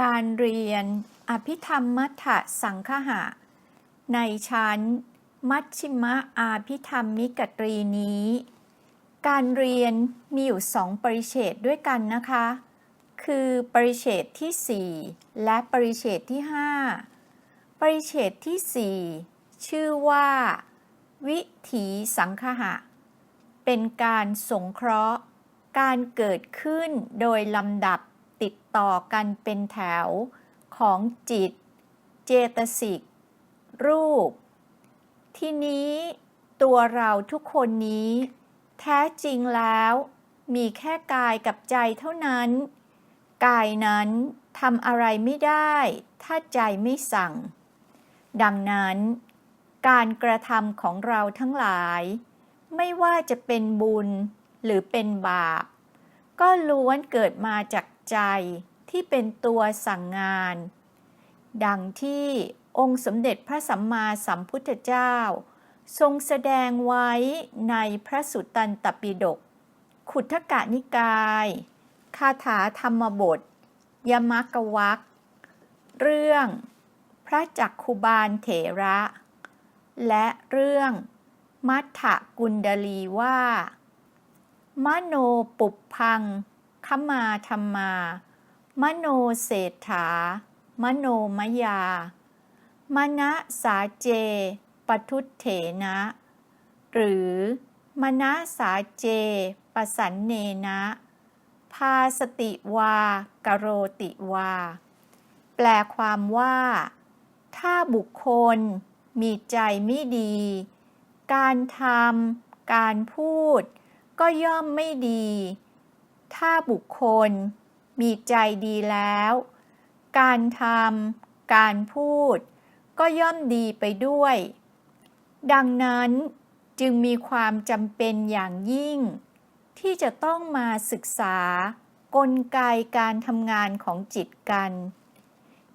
การเรียนอภิธรรมมัทธสังคหะ ในชั้น มัชชิมะอาภิธรรมมิกตรีนี้ การเรียนมีอยู่สองปริเฉดด้วยกันนะคะ คือปริเฉดที่ 4 และปริเฉดที่ 5 ปริเฉดที่ 4 ชื่อว่า วิถีสังคหะ เป็นการสงเคราะห์ การเกิดขึ้นโดยลำดับ ติดต่อกันเป็นแถวของจิต เจตสิก รูป ที่นี้ตัวเราทุกคนนี้ แท้จริงแล้วมีแค่กายกับใจเท่านั้น กายนั้นทำอะไรไม่ได้ ถ้าใจไม่สั่ง ดังนั้น การกระทำของเราทั้งหลาย ไม่ว่าจะเป็นบุญหรือเป็นบาป ก็ล้วนเกิดมาจาก ใจที่เป็นตัวสั่งงาน ดังที่องค์สมเด็จพระสัมมาสัมพุทธเจ้า ทรงแสดงไว้ในพระสุตตันตปิฎกขุททกะนิกาย คาถาธรรมบท ยมกวักเรื่องพระจักคุบาลเถระ และเรื่องมัทธกุณดลีว่า มโนปุพัง ขมาธรรมา มโนเศรษฐา มโนมยามณสาเจปทุเถนะ หรือมณสาเจปสันเนนะ พาสติวากโรติวา แปลความว่า ถ้าบุคคลมีใจไม่ดี การทำการพูด ก็ย่อมไม่ดี ถ้าบุคคลมีใจดีแล้ว การทำการพูด ก็ย่อมดีไปด้วย ดังนั้นจึงมีความจำเป็นอย่างยิ่ง ที่จะต้องมาศึกษากลไกการทำงานของจิตกัน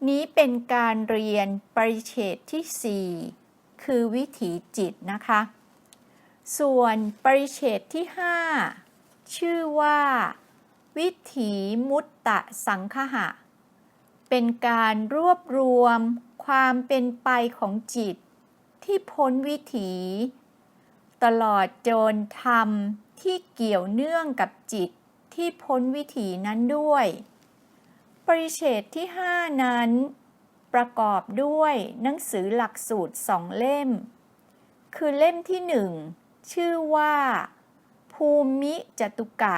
นี้เป็นการเรียนปริเฉดที่ 4 คือวิถีจิตนะคะ ส่วนปริเฉดที่ 5 ชื่อว่า วิถีมุตตะสังคหะ เป็นการรวบรวมความเป็นไปของจิต ที่พ้นวิถี ตลอดจนธรรมที่เกี่ยวเนื่องกับจิตที่พ้นวิถีนั้นด้วย ปริเฉดที่ 5 นั้น ประกอบด้วยหนังสือหลักสูตรสองเล่ม คือเล่มที่หนึ่งชื่อว่า ภูมิจตุกะ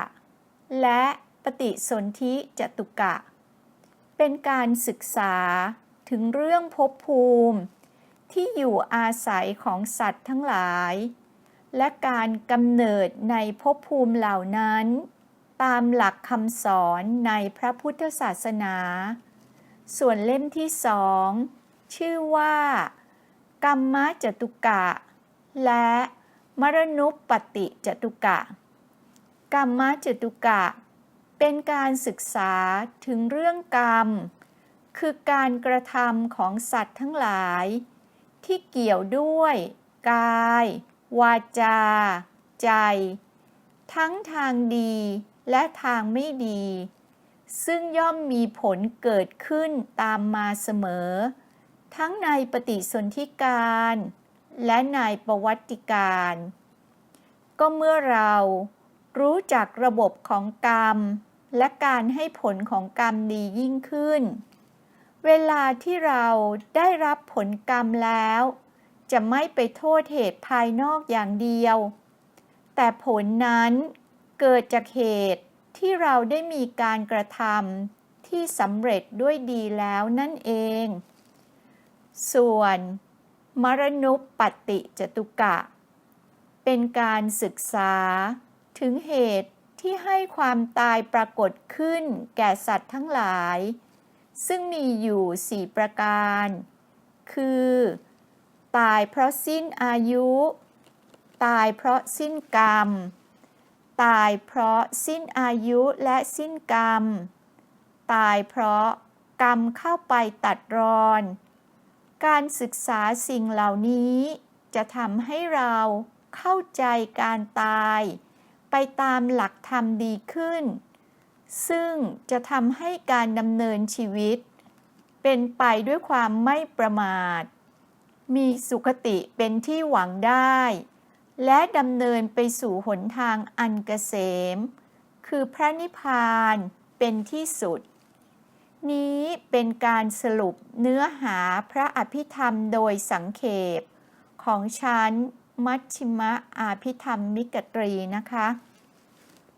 และปฏิสนธิจตุกะ เป็นการศึกษาถึงเรื่องภพภูมิ ที่อยู่อาศัยของสัตว์ทั้งหลาย และการกำเนิดในภพภูมิเหล่านั้น ตามหลักคำสอนในพระพุทธศาสนา ส่วนเล่มที่สองชื่อว่า กรรมจตุกะ และ มรณุปปติจตุกะ กรรมจตุกะ เป็นการศึกษาถึงเรื่องกรรม คือการกระทำของสัตว์ทั้งหลาย ที่เกี่ยวด้วย กาย วาจา ใจ ทั้งทางดีและทางไม่ดี ซึ่งย่อมมีผลเกิดขึ้นตามมาเสมอ ทั้งในปฏิสนธิการ และในประวัติการ ก็เมื่อเรารู้จักระบบของกรรม และการให้ผลของกรรมดียิ่งขึ้น เวลาที่เราได้รับผลกรรมแล้ว จะไม่ไปโทษเหตุภายนอกอย่างเดียว แต่ผลนั้นเกิดจากเหตุที่เราได้มีการกระทำที่สำเร็จด้วยดีแล้วนั่นเอง ส่วน มรณุปปติจตุกะ เป็นการศึกษา ถึงเหตุที่ให้ความตายปรากฏขึ้นแก่สัตว์ทั้งหลาย ซึ่งมีอยู่สี่ประการ คือ ตายเพราะสิ้นอายุ ตายเพราะสิ้นกรรม ตายเพราะสิ้นอายุและสิ้นกรรม ตายเพราะกรรมเข้าไปตัดรอน การศึกษาสิ่งเหล่านี้ จะทำให้เราเข้าใจการตาย ไปตามหลักธรรมดีขึ้น ซึ่งจะทำให้การดำเนินชีวิต เป็นไปด้วยความไม่ประมาท มีสุขติเป็นที่หวังได้ และดำเนินไปสู่หนทางอันเกษม คือพระนิพพานเป็นที่สุด นี้เป็นการสรุปเนื้อหาพระอภิธรรมโดยสังเขปของชั้นมัชชิมะอาภิธรรมมิกตรีนะคะ